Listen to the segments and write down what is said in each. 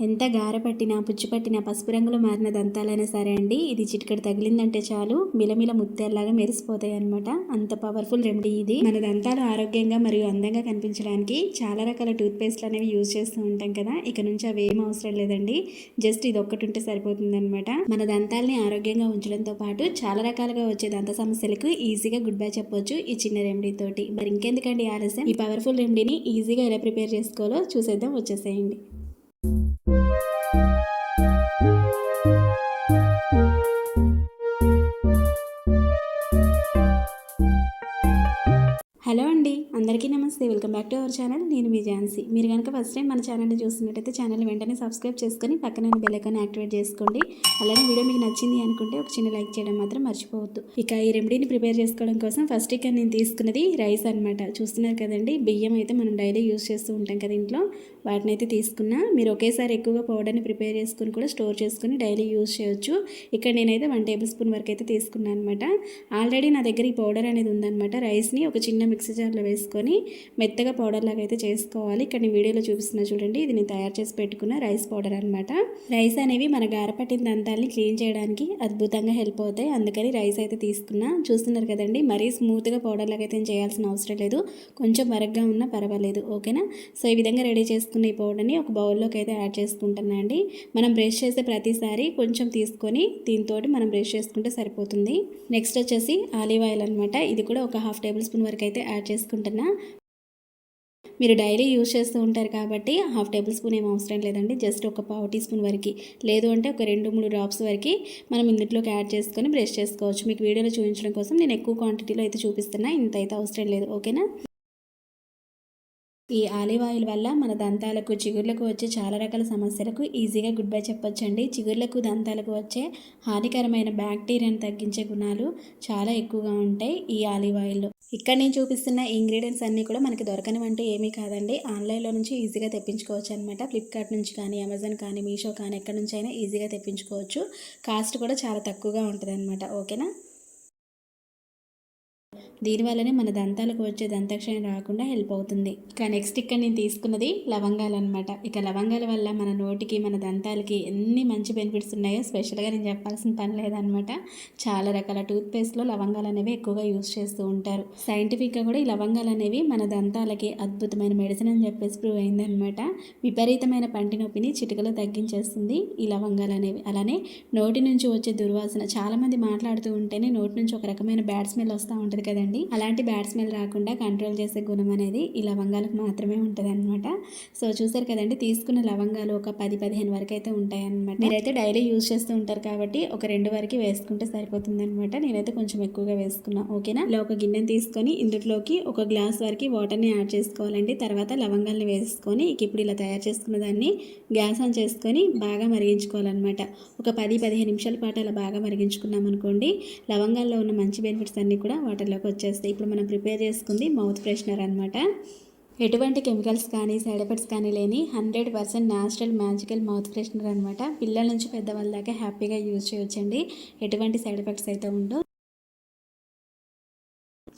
ఎంత గారపట్టినా పట్టినా పసుపు రంగులో మారిన దంతాలైనా సరే అండి ఇది చిటికడ తగిలిందంటే చాలు మిలమిల ముత్యాల్లాగా మెరిసిపోతాయి అనమాట అంత పవర్ఫుల్ రెమెడీ ఇది. మన దంతాలు ఆరోగ్యంగా మరియు అందంగా కనిపించడానికి చాలా రకాల టూత్ పేస్ట్లు అనేవి యూజ్ చేస్తూ ఉంటాం కదా ఇక నుంచి అవి ఏం అవసరం లేదండి. జస్ట్ ఇది ఒక్కటి ఉంటే సరిపోతుందనమాట మన దంతాల్ని ఆరోగ్యంగా ఉంచడంతో పాటు చాలా రకాలుగా వచ్చే దంత సమస్యలకు ఈజీగా గుడ్ బై చెప్పొచ్చు ఈ చిన్న రెమెడీ తోటి. మరి ఇంకెందుకండి ఆలస్యం? ఈ పవర్ఫుల్ రెమెడీని ఈజీగా ఎలా ప్రిపేర్ చేసుకోవాలో చూసేద్దాం వచ్చేసేయండి. Welcome back to our channel. నేను మీ ఝాన్సీ. మీరు కనుక ఫస్ట్ టైం మన ఛానల్ని చూస్తున్నట్టయితే ఛానల్ వెంటనే సబ్స్క్రైబ్ చేసుకొని పక్కన బెల్ యాక్టివేట్ చేసుకోండి. అలానే వీడియో మీకు నచ్చింది అనుకుంటే ఒక చిన్న లైక్ చేయడం మాత్రం మర్చిపోవద్దు. ఇక ఈ రెమెడీని ప్రిపేర్ చేసుకోవడం కోసం ఫస్ట్ ఇక్కడ నేను తీసుకున్నది రైస్ అనమాట చూస్తున్నారు కదండి బియ్యం అయితే మనం డైలీ యూస్ చేస్తూ ఉంటాం కదా ఇంట్లో. వాటిని అయితే తీసుకున్నా మీరు ఒకేసారి ఎక్కువగా పౌడర్ని ప్రిపేర్ చేసుకుని కూడా స్టోర్ చేసుకుని డైలీ యూస్ చేయొచ్చు. ఇక్కడ నేనైతే వన్ టేబుల్ స్పూన్ వరకు అయితే తీసుకున్నాను అనమాట ఆల్రెడీ నా దగ్గర ఈ పౌడర్ అనేది ఉందన్నమాట. రైస్ని ఒక చిన్న మిక్సీ జార్లో వేసుకొని మెత్తగా పౌడర్ లాగా అయితే చేసుకోవాలి. ఇక్కడ నేను వీడియోలో చూపిస్తున్నా చూడండి. ఇది నేను తయారు చేసి పెట్టుకున్న రైస్ పౌడర్ అనమాట రైస్ అనేవి మన గారపట్టిన దంతాలని క్లీన్ చేయడానికి అద్భుతంగా హెల్ప్ అవుతాయి. అందుకని రైస్ అయితే తీసుకున్నా. చూస్తున్నారు కదండి మరీ స్మూత్గా పౌడర్ లాగా అయితే చేయాల్సిన అవసరం లేదు. కొంచెం మరగ్గా ఉన్నా పర్వాలేదు. ఓకేనా? సో ఈ విధంగా రెడీ చేసుకున్న ఈ పౌడర్ని ఒక బౌల్లోకి అయితే యాడ్ చేసుకుంటున్నా అండి. మనం బ్రష్ చేసే ప్రతిసారి కొంచెం తీసుకొని దీంతో మనం బ్రష్ చేసుకుంటే సరిపోతుంది. నెక్స్ట్ వచ్చేసి ఆలివ్ ఆయిల్ అనమాట ఇది కూడా ఒక హాఫ్ టేబుల్ స్పూన్ వరకు అయితే యాడ్ చేసుకుంటున్నా. మీరు డైలీ యూజ్ చేస్తూ ఉంటారు కాబట్టి హాఫ్ టేబుల్ స్పూన్ ఏం అవసరం లేదండి. జస్ట్ ఒక పావు టీ స్పూన్ వరకు. లేదు అంటే ఒక రెండు మూడు డ్రాప్స్ వరకు మనం ఇందులోకి యాడ్ చేసుకొని బ్రష్ చేసుకోవచ్చు. మీకు వీడియోలో చూపించడం కోసం నేను ఎక్కువ క్వాంటిటీలో అయితే చూపిస్తున్నా. ఇంత అయితే అవసరం లేదు. ఓకేనా? ఈ ఆలివ్ ఆయిల్ వల్ల మన దంతాలకు చిగుర్లకు వచ్చే చాలా రకాల సమస్యలకు ఈజీగా గుడ్ బై చెప్పొచ్చండి. చిగుర్లకు దంతాలకు వచ్చే హానికరమైన బ్యాక్టీరియాను తగ్గించే గుణాలు చాలా ఎక్కువగా ఉంటాయి ఈ ఆలివ్ ఆయిల్లో. ఇక్కడ నేను చూపిస్తున్న ఇంగ్రీడియంట్స్ అన్నీ కూడా మనకి దొరకనివంటూ ఏమీ కాదండి. ఆన్లైన్లో నుంచి ఈజీగా తెప్పించుకోవచ్చు అనమాట ఫ్లిప్కార్ట్ నుంచి కానీ అమెజాన్ కానీ మీషో కానీ ఎక్కడి నుంచి అయినా ఈజీగా తెప్పించుకోవచ్చు. కాస్ట్ కూడా చాలా తక్కువగా ఉంటుంది ఓకేనా దీనివల్లనే మన దంతాలకు వచ్చే దంతక్షయం రాకుండా హెల్ప్ అవుతుంది. ఇక నెక్స్ట్ ఇక్కడ నేను తీసుకున్నది లవంగాలు అనమాట ఇక లవంగాల వల్ల మన నోటికి మన దంతాలకి ఎన్ని మంచి బెనిఫిట్స్ ఉన్నాయో స్పెషల్గా నేను చెప్పాల్సిన పని లేదనమాట చాలా రకాల టూత్పేస్ట్లో లవంగాలు అనేవి ఎక్కువగా యూస్ చేస్తూ ఉంటారు. సైంటిఫిక్గా కూడా ఈ లవంగాలు అనేవి మన దంతాలకి అద్భుతమైన మెడిసిన్ అని చెప్పేసి ప్రూవ్ అయిందనమాట విపరీతమైన పంటి నొప్పిని చిటికలో తగ్గించేస్తుంది ఈ లవంగాలు అనేవి. అలానే నోటి నుంచి వచ్చే దుర్వాసన చాలామంది మాట్లాడుతూ ఉంటేనే నోటి నుంచి ఒక రకమైన బ్యాడ్ స్మెల్ వస్తూ ఉంటుంది. ఉంటుంది కదండి. అలాంటి బ్యాడ్ స్మెల్ రాకుండా కంట్రోల్ చేసే గుణం అనేది ఈ లవంగాలకు మాత్రమే ఉంటుంది అనమాట సో చూసారు కదండి తీసుకున్న లవంగాలు ఒక పది పదిహేను వరకు అయితే ఉంటాయన్నమాట. మీరైతే డైలీ యూజ్ చేస్తూ ఉంటారు కాబట్టి ఒక రెండు వరకు వేసుకుంటే సరిపోతుంది అనమాట నేనైతే కొంచెం ఎక్కువగా వేసుకున్నా. ఓకేనా? ఇలా ఒక గిన్నెని తీసుకొని ఇందులోకి ఒక గ్లాస్ వరకు వాటర్ని యాడ్ చేసుకోవాలండి. తర్వాత లవంగాల్ని వేసుకొని ఇప్పుడు ఇలా తయారు చేసుకున్న దాన్ని గ్యాస్ ఆన్ చేసుకొని బాగా మరిగించుకోవాలన్నమాట. ఒక పది పదిహేను నిమిషాల పాటు అలా బాగా మరిగించుకున్నాం అనుకోండి లవంగాల్లో ఉన్న మంచి బెనిఫిట్స్ అన్నీ కూడా వాటర్ వాటర్లోకి వచ్చేస్తాయి ఇప్పుడు మనం ప్రిపేర్ చేసుకుంది మౌత్ ఫ్రెషనర్ అనమాట ఎటువంటి కెమికల్స్ కానీ సైడ్ ఎఫెక్ట్స్ కానీ లేని hundred percent natural magical mouth freshener అనమాట పిల్లల నుంచి పెద్దవాళ్ళ దాకా హ్యాపీగా యూజ్ చేయొచ్చండి. ఎటువంటి సైడ్ ఎఫెక్ట్స్ అయితే ఉండవు.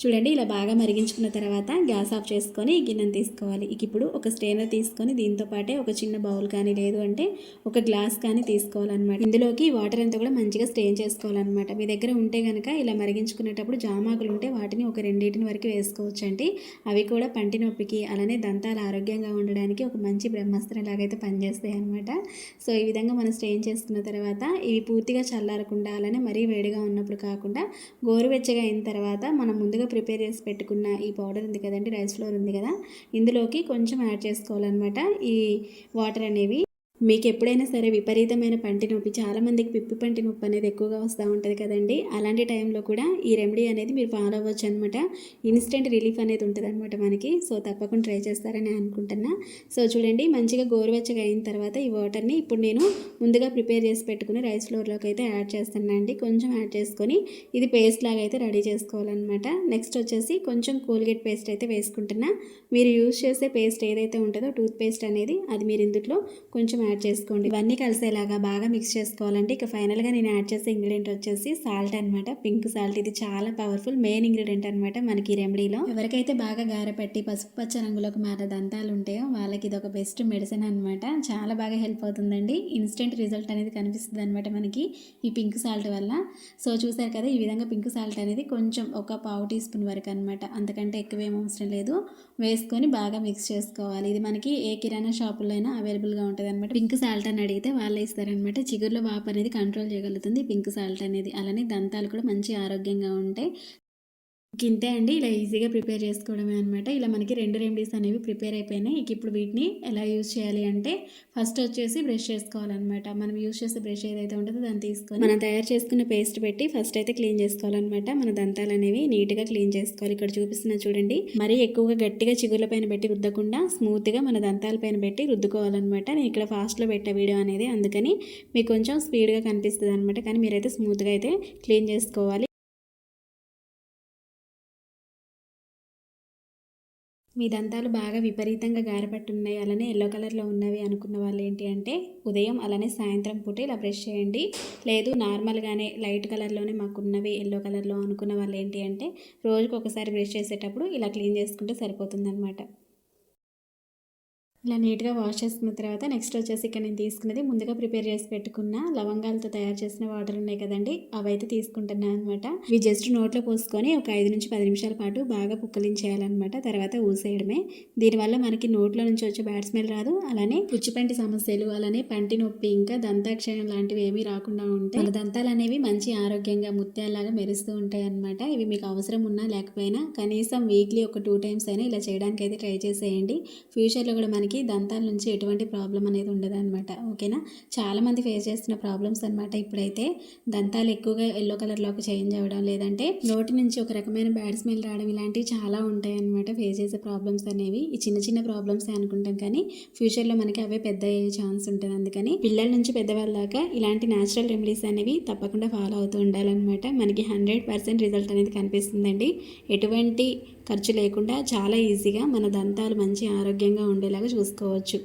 చూడండి ఇలా బాగా మరిగించుకున్న తర్వాత గ్యాస్ ఆఫ్ చేసుకొని గిన్నెను తీసుకోవాలి. ఇక ఇప్పుడు ఒక స్ట్రైనర్ తీసుకొని దీంతో పాటే ఒక చిన్న బౌల్ కానీ లేదు అంటే ఒక గ్లాస్ కానీ తీసుకోవాలన్నమాట. ఇందులోకి వాటర్ అంతా కూడా మంచిగా స్ట్రెయిన్ చేసుకోవాలన్నమాట. మీ దగ్గర ఉంటే కనుక ఇలా మరిగించుకునేటప్పుడు జామాకులు ఉంటే వాటిని ఒక రెండింటిని వరకు వేసుకోవచ్చు అండి అవి కూడా పంటి నొప్పికి అలానే దంతాలు ఆరోగ్యంగా ఉండడానికి ఒక మంచి బ్రహ్మాస్త్రం లాగైతే పనిచేస్తాయి అనమాట సో ఈ విధంగా మనం స్ట్రెయిన్ చేసుకున్న తర్వాత ఇవి పూర్తిగా చల్లారకుండా అలానే మరీ వేడిగా ఉన్నప్పుడు కాకుండా గోరువెచ్చగా అయిన తర్వాత మనం ముందుగా ప్రిపేర్ చేసి పెట్టుకున్న ఈ పౌడర్ ఉంది కదండి రైస్ ఫ్లోర్ ఉంది కదా ఇందులోకి కొంచెం యాడ్ చేసుకోవాలన్నమాట. ఈ వాటర్ అనేవి మీకు ఎప్పుడైనా సరే విపరీతమైన పంటి నొప్పి చాలామందికి పిప్పి పంటి నొప్పి అనేది ఎక్కువగా వస్తూ ఉంటుంది కదండి. అలాంటి టైంలో కూడా ఈ రెమెడీ అనేది మీరు ఫాలో అవ్వచ్చు అనమాట ఇన్స్టెంట్ రిలీఫ్ అనేది ఉంటుంది అనమాట మనకి. సో తప్పకుండా ట్రై చేస్తారని అనుకుంటున్నా. సో చూడండి మంచిగా గోరువెచ్చగా అయిన తర్వాత ఈ వాటర్ని ఇప్పుడు నేను ముందుగా ప్రిపేర్ చేసి పెట్టుకుని రైస్ ఫ్లోర్లోకి అయితే యాడ్ చేస్తానండి. కొంచెం యాడ్ చేసుకొని ఇది పేస్ట్ లాగా అయితే రెడీ చేసుకోవాలన్నమాట. నెక్స్ట్ వచ్చేసి కొంచెం కోల్గేట్ పేస్ట్ అయితే వేసుకుంటున్నా. మీరు యూజ్ చేసే పేస్ట్ ఏదైతే ఉంటుందో టూత్ పేస్ట్ అనేది అది మీరు ఇందులో కొంచెం యాడ్ చేసుకోండి. ఇవన్నీ కలిసేలాగా బాగా మిక్స్ చేసుకోవాలంటే ఇక ఫైనల్గా నేను యాడ్ చేసే ఇంగ్రీడియంట్ వచ్చేసి సాల్ట్ అనమాట పింక్ సాల్ట్ ఇది చాలా పవర్ఫుల్ మెయిన్ ఇంగ్రీడియంట్ అనమాట మనకి రెమెడీలో ఎవరికైతే బాగా గారపెట్టి పసుపు పచ్చ రంగులోకి మారే దంతాలు ఉంటాయో వాళ్ళకి ఇది ఒక బెస్ట్ మెడిసిన్ అనమాట చాలా బాగా హెల్ప్ అవుతుందండి. ఇన్స్టెంట్ రిజల్ట్ అనేది కనిపిస్తుంది అనమాట మనకి ఈ పింక్ సాల్ట్ వల్ల. సో చూసారు కదా ఈ విధంగా పింక్ సాల్ట్ అనేది కొంచెం ఒక పావు టీ స్పూన్ వరకు అనమాట అంతకంటే ఎక్కువ ఏం అవసరం లేదు. వేసుకొని బాగా మిక్స్ చేసుకోవాలి. ఇది మనకి ఏ కిరాణా షాపుల్లో అయినా అవైలబుల్గా ఉంటుంది అనమాట పింక్ సాల్ట్ అని అడిగితే వాళ్ళే ఇస్తారనమాట చిగురులో వాపు అనేది కంట్రోల్ చేయగలుగుతుంది. పింక్ సాల్ట్ అనేది అలానే దంతాలు కూడా మంచి ఆరోగ్యంగా ఉంటాయి ఇంతే అండి. ఇలా ఈజీగా ప్రిపేర్ చేసుకోవడమే అనమాట ఇలా మనకి రెండు రెమెడీస్ అనేవి ప్రిపేర్ అయిపోయినాయి. ఇక ఇప్పుడు వీటిని ఎలా యూజ్ చేయాలి అంటే ఫస్ట్ వచ్చేసి బ్రష్ చేసుకోవాలన్నమాట. మనం యూజ్ చేసే బ్రష్ ఏదైతే ఉంటుందో దాన్ని తీసుకొని మనం తయారు చేసుకున్న పేస్ట్ పెట్టి ఫస్ట్ అయితే క్లీన్ చేసుకోవాలన్నమాట. మన దంతాలు అనేవి నీట్గా క్లీన్ చేసుకోవాలి. ఇక్కడ చూపిస్తున్న చూడండి. మరీ ఎక్కువగా గట్టిగా చిగుర్ల పైన పెట్టి రుద్దకుండా స్మూత్గా మన దంతాల పైన పెట్టి రుద్దుకోవాలన్నమాట. నేను ఇక్కడ ఫాస్ట్లో పెట్టే వీడియో అనేది. అందుకని మీకు కొంచెం స్పీడ్గా కనిపిస్తుంది అనమాట కానీ మీరైతే స్మూత్గా అయితే క్లీన్ చేసుకోవాలి. మీ దంతాలు బాగా విపరీతంగా గారపట్టున్నాయి అలానే ఎల్లో కలర్లో ఉన్నవి అనుకున్న వాళ్ళు ఏంటి అంటే ఉదయం అలానే సాయంత్రం పూట ఇలా బ్రష్ చేయండి. లేదు నార్మల్గానే లైట్ కలర్లోనే మాకున్నవి ఎల్లో కలర్లో అనుకున్న వాళ్ళు ఏంటి అంటే రోజుకు ఒకసారి బ్రష్ చేసేటప్పుడు ఇలా క్లీన్ చేసుకుంటే సరిపోతుందన్నమాట. ఇలా నీట్గా వాష్ చేసుకున్న తర్వాత నెక్స్ట్ వచ్చేసి ఇక్కడ నేను తీసుకున్నది ముందుగా ప్రిపేర్ చేసి పెట్టుకున్న లవంగాలతో తయారు చేసిన వాటర్ ఉన్నాయి కదండి అవైతే తీసుకుంటున్నా తీసుకుంటున్నాను అనమాట ఇవి జస్ట్ నోట్లో పోసుకొని ఒక ఐదు నుంచి పది నిమిషాల పాటు బాగా పుక్కలించేయాలన్నమాట తర్వాత ఊసేయడమే. దీనివల్ల మనకి నోట్లో నుంచి వచ్చే బ్యాడ్ స్మెల్ రాదు అలానే పుచ్చిపంటి సమస్యలు అలానే పంటి నొప్పి ఇంకా దంతాక్షయం లాంటివి ఏమీ రాకుండా ఉంటాయి. మన దంతాలు అనేవి మంచి ఆరోగ్యంగా ముత్యాలాగా మెరుస్తూ ఉంటాయి అనమాట ఇవి మీకు అవసరం ఉన్నా లేకపోయినా కనీసం వీక్లీ ఒక టూ టైమ్స్ అయినా ఇలా చేయడానికి అయితే ట్రై చేసేయండి. ఫ్యూచర్లో కూడా మనకి మనకి దంతాల నుంచి ఎటువంటి ప్రాబ్లం అనేది ఉండదు అనమాట ఓకేనా? చాలామంది ఫేస్ చేస్తున్న ప్రాబ్లమ్స్ అనమాట ఇప్పుడైతే. దంతాలు ఎక్కువగా ఎల్లో కలర్లోకి చేంజ్ అవ్వడం లేదంటే నోటి నుంచి ఒక రకమైన బ్యాడ్ స్మెల్ రావడం ఇలాంటివి చాలా ఉంటాయి అనమాట ఫేస్ చేసే ప్రాబ్లమ్స్ అనేవి. ఈ చిన్న చిన్న ప్రాబ్లమ్స్ అనుకుంటాం కానీ ఫ్యూచర్లో మనకి అవే పెద్ద అయ్యే ఛాన్స్ ఉంటుంది. అందుకని పిల్లల నుంచి పెద్దవాళ్ళ దాకా ఇలాంటి న్యాచురల్ రెమెడీస్ అనేవి తప్పకుండా ఫాలో అవుతూ ఉండాలన్నమాట. మనకి హండ్రెడ్ పర్సెంట్ రిజల్ట్ అనేది కనిపిస్తుందండి. ఎటువంటి ఖర్చు లేకుండా చాలా ఈజీగా మన దంతాలు మంచి ఆరోగ్యంగా ఉండేలాగా చూసుకోవచ్చు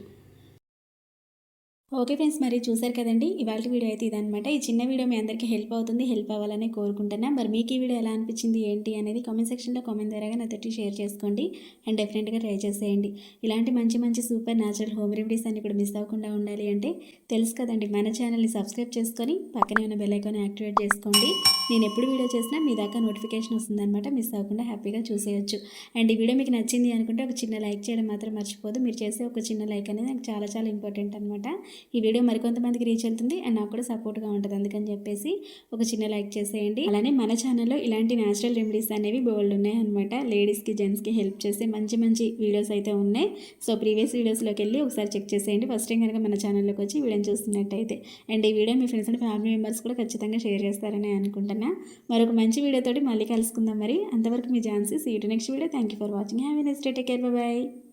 ఓకే ఫ్రెండ్స్ మరి చూసారు కదండి? ఇవాళ వీడియో అయితే ఇదనమాట ఈ చిన్న వీడియో మీ అందరికీ హెల్ప్ అవుతుంది హెల్ప్ అవ్వాలని కోరుకుంటున్నా. మరి మీకు ఈ వీడియో ఎలా అనిపించింది ఏంటి అనేది కామెంట్ సెక్షన్లో కామెంట్ ద్వారా నాతోటి షేర్ చేసుకోండి అండ్ డెఫినెట్గా ట్రై చేసేయండి. ఇలాంటి మంచి మంచి సూపర్ న్యాచురల్ హోమ్ రెమెడీస్ అన్ని కూడా మిస్ అవ్వకుండా ఉండాలి అంటే తెలుసు కదండి మన ఛానల్ని సబ్స్క్రైబ్ చేసుకొని పక్కనే ఉన్న బెల్ ఐకాన్ యాక్టివేట్ చేసుకోండి. నేను ఎప్పుడు వీడియో చేసినా మీ దాకా నోటిఫికేషన్ వస్తుందన్నమాట మిస్ అవ్వకుండా హ్యాపీగా చూసేయచ్చు. అండ్ ఈ వీడియో మీకు నచ్చింది అనుకుంటే ఒక చిన్న లైక్ చేయడం మాత్రం మర్చిపోదు. మీరు చేసే ఒక చిన్న లైక్ అనేది నాకు చాలా చాలా ఇంపార్టెంట్ అనమాట ఈ వీడియో మరికొంతమందికి రీచ్ అవుతుంది అండ్ నాకు కూడా సపోర్ట్గా ఉంటుంది. అందుకని చెప్పేసి ఒక చిన్న లైక్ చేసేయండి. అలానే మన ఛానల్లో ఇలాంటి న్యాచురల్ రెమెడీస్ అనేవి బోల్డ్ ఉన్నాయి అనమాట లేడీస్కి జెంట్స్కి హెల్ప్ చేసే మంచి మంచి వీడియోస్ అయితే ఉన్నాయి. సో ప్రీవియస్ వీడియోస్లోకి వెళ్ళి ఒకసారి చెక్ చేసేయండి. ఫస్ట్ టైం కనుక మన ఛానల్లోకి వచ్చి వీడియోని చూస్తున్నట్టయితే. అండ్ ఈ వీడియో మీ ఫ్రెండ్స్ అండ్ ఫ్యామిలీ మెంబర్స్ కూడా ఖచ్చితంగా షేర్ చేస్తారని అనుకుంటున్నా. మరొక మంచి వీడియోతోటి మళ్ళీ కలుసుకుందాం మరి. అంతవరకు మీ ఛాన్సెస్ ఈ next video thank you for watching have next day take care bye